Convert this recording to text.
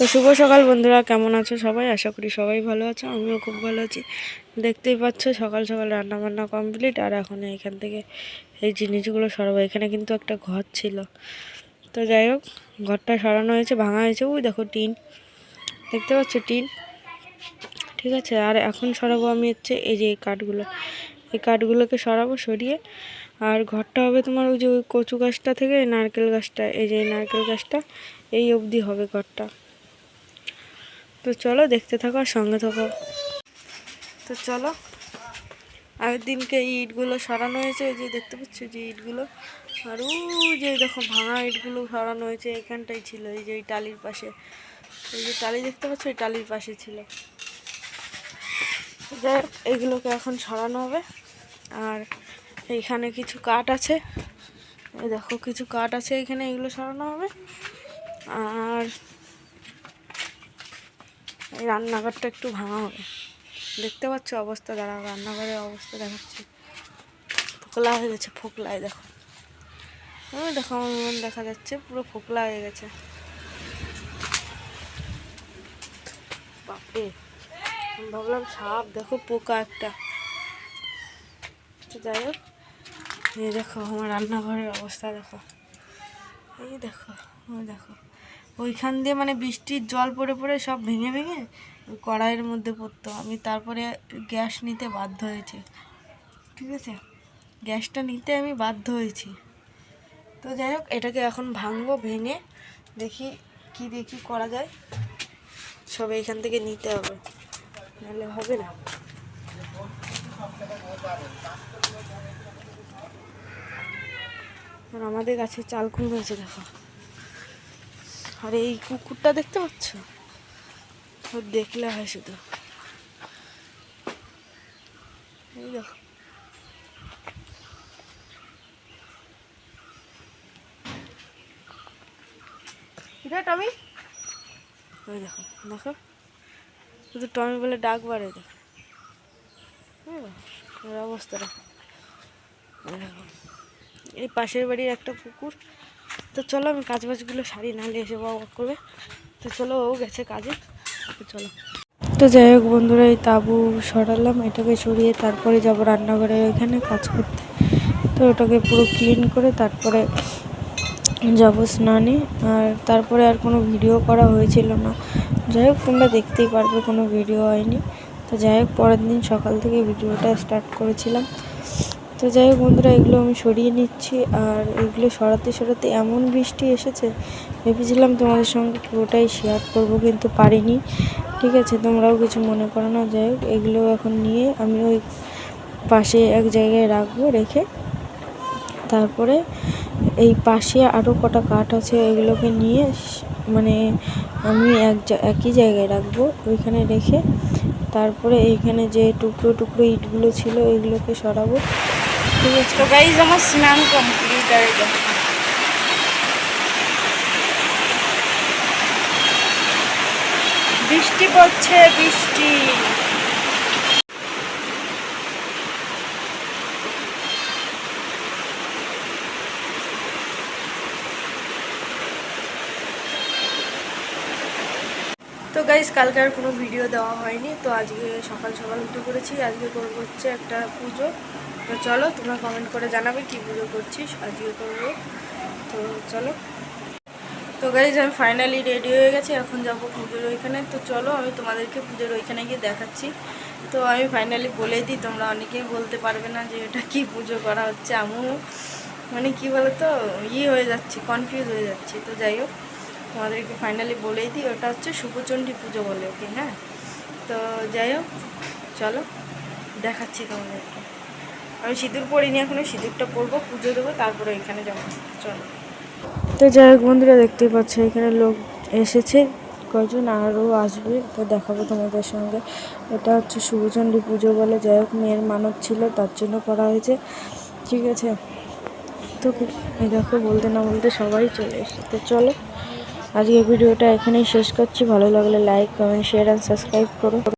তো শুভ সকাল বন্ধুরা, কেমন আছো সবাই? আশা করি সবাই ভালো আছো, আমিও খুব ভালো আছি। দেখতেই পাচ্ছ, সকাল সকাল রান্না বান্না কমপ্লিট আর এখন এখান থেকে এই জিনিসগুলো সরাবো। এখানে কিন্তু একটা ঘর ছিল। তো যাই হোক, ঘরটা সরানো হয়েছে, ভাঙা হয়েছে। ওই দেখো টিন। দেখতে পাচ্ছ টিন? ঠিক আছে, আর এখন সরাবো আমি হচ্ছে এই যে এই কাঠগুলো। এই কাঠগুলোকে সরাবো সরিয়ে, আর ঘরটা হবে তোমার ওই যে ওই কচু গাছটা থেকে নারকেল গাছটা, এই যে নারকেল গাছটা, এই অবধি হবে ঘরটা। তো চলো দেখতে থাকো আর সঙ্গে থাকো। তো চলো। আগের দিনকে এই ইটগুলো সরানো হয়েছে, এই যে দেখতে পাচ্ছ যে ইটগুলো। আর ওই যে দেখো ভাঙা ইটগুলো সরানো হয়েছে, এখানটাই ছিল, এই যে এই টালির পাশে। এই যে টালি দেখতে পাচ্ছ ওই টালির পাশে ছিল। যাই এগুলোকে এখন সরানো হবে। আর এইখানে কিছু কাঠ আছে। দেখো, কিছু কাঠ আছে এখানে, এগুলো সরানো হবে। আর এই রান্নাঘরটা একটু ভাঙা হবে। দেখতে পাচ্ছ অবস্থা দাঁড়া রান্নাঘরের অবস্থা দেখাচ্ছি। ফোকলা হয়ে গেছে, ফোকলায় দেখো। দেখো, আমার দেখা যাচ্ছে, পুরো ফোকলা হয়ে গেছে। বাপরে ভাবলাম সাপ, দেখো পোকা একটা। যাই হোক, এই দেখো আমার রান্নাঘরের অবস্থা, দেখো। এই দেখো দেখো। ওইখান দিয়ে মানে বৃষ্টির জল পড়ে পড়ে সব ভেঙে ভেঙে কড়াইয়ের মধ্যে পড়তো। আমি তারপরে গ্যাস নিতে বাধ্য হয়েছি। ঠিক আছে? গ্যাসটা নিতে আমি বাধ্য হয়েছি। তো যাই হোক, এটাকে এখন ভাঙবো, ভেঙে দেখি কি দেখি করা যায়। সব এখান থেকে নিতে হবে। নাহলে হবে না। আর আমাদের গাছে চাল কুল হয়েছে, দেখো। আর এই কুকুরটা দেখতে পাচ্ছ? ও দেখলে হয় শুধু। এই দেখো। টমি? ওই দেখো দেখো। শুধু টমি বলে ডাক বাড়ে দেখো। ওর অবস্থা দেখো। এই পাশের বাড়ির একটা পুকুর তো চলো আমি কাজ বাজগুলো সারি, নাহলে এসে বাবা করবে। তো চলো, ও গেছে কাজে। তো চলো। তো যাই হোক বন্ধুরা, এই তাবু সরালাম, এটাকে সরিয়ে তারপরে যাব রান্নাঘরে এখানে কাজ করতে। তো ওটাকে পুরো ক্লিন করে তারপরে যাব স্নানে। আর তারপরে আর কোনো ভিডিও করা হয়েছিল না। যাই হোক, তোমরা দেখতেই পারবে কোনো ভিডিও হয়নি। তো যাই হোক, পরের দিন সকাল থেকে ভিডিওটা স্টার্ট করেছিলাম। তো যাই হোক বন্ধুরা, এগুলো আমি সরিয়ে নিচ্ছি। আর এগুলো সরাতে সরাতে এমন বৃষ্টি এসেছে, ভেবেছিলাম তোমাদের সঙ্গে পুরোটাই শেয়ার করব, কিন্তু পারিনি। ঠিক আছে, তোমরাও কিছু মনে করো না। যাই হোক, এগুলো এখন নিয়ে আমি ওই পাশে এক জায়গায় রাখব, রেখে তারপরে এই পাশে আরও কটা কাঠ আছে, এগুলোকে নিয়ে মানে আমি এক একই জায়গায় রাখব, ওইখানে রেখে তারপরে এইখানে যে টুকরো টুকরো ইটগুলো ছিল, এগুলোকে সরাবো। তো গাইজ আমার স্নান কমপ্লিট আর। বৃষ্টি পড়ছে বৃষ্টি তো গাইজ কালকে আর কোনো ভিডিও দেওয়া হয়নি, তো আজকে সকাল সকাল উঠে পড়েছি, আজকে করব হচ্ছে একটা পুজো। তো চলো, তোমরা কমেন্ট করে জানাবে কি পুজো করছিস, আজকে করব। তো চলো। তো গাইজ আমি ফাইনালি রেডি হয়ে গেছি, এখন যাব পুজোর ওইখানে। তো চলো, আমি তোমাদেরকে পুজোর ওইখানে গিয়ে দেখাচ্ছি। তো আমি ফাইনালি বলে দিই, তোমরা অনেকেই বলতে পারবে না যে এটা কি পুজো করা হচ্ছে, আমিও মানে কি বলো তো ই হয়ে যাচ্ছি কনফিউজ হয়ে যাচ্ছি। তো যাই হোক। তোমাদেরকে ফাইনালি বলেই দিই, ওটা হচ্ছে শুভচণ্ডী পুজো বলে ওকে হ্যাঁ? তো যাই হোক, চলো, দেখাচ্ছি তোমাদেরকে। আমি সিঁদুর পরিনি এখনও সিঁদুরটা পরবো, পুজো দেবো, তারপরে এখানে যাব। চলো। তো যাই হোক বন্ধুরা, দেখতেই পাচ্ছ, এখানে লোক এসেছে, কজন আরও আসবে, তো দেখাবো তোমাদের সঙ্গে। এটা হচ্ছে শুভচণ্ডী পুজো বলে, যাই হোক, মেয়ের মানত ছিল, তার জন্য করা হয়েছে, ঠিক আছে? তো দেখো, বলতে না বলতে সবাই চলে এসেছে। তো চলো আজকে ভিডিওটা এখানেই শেষ করছি। ভালো লাগলে like comment share and subscribe করো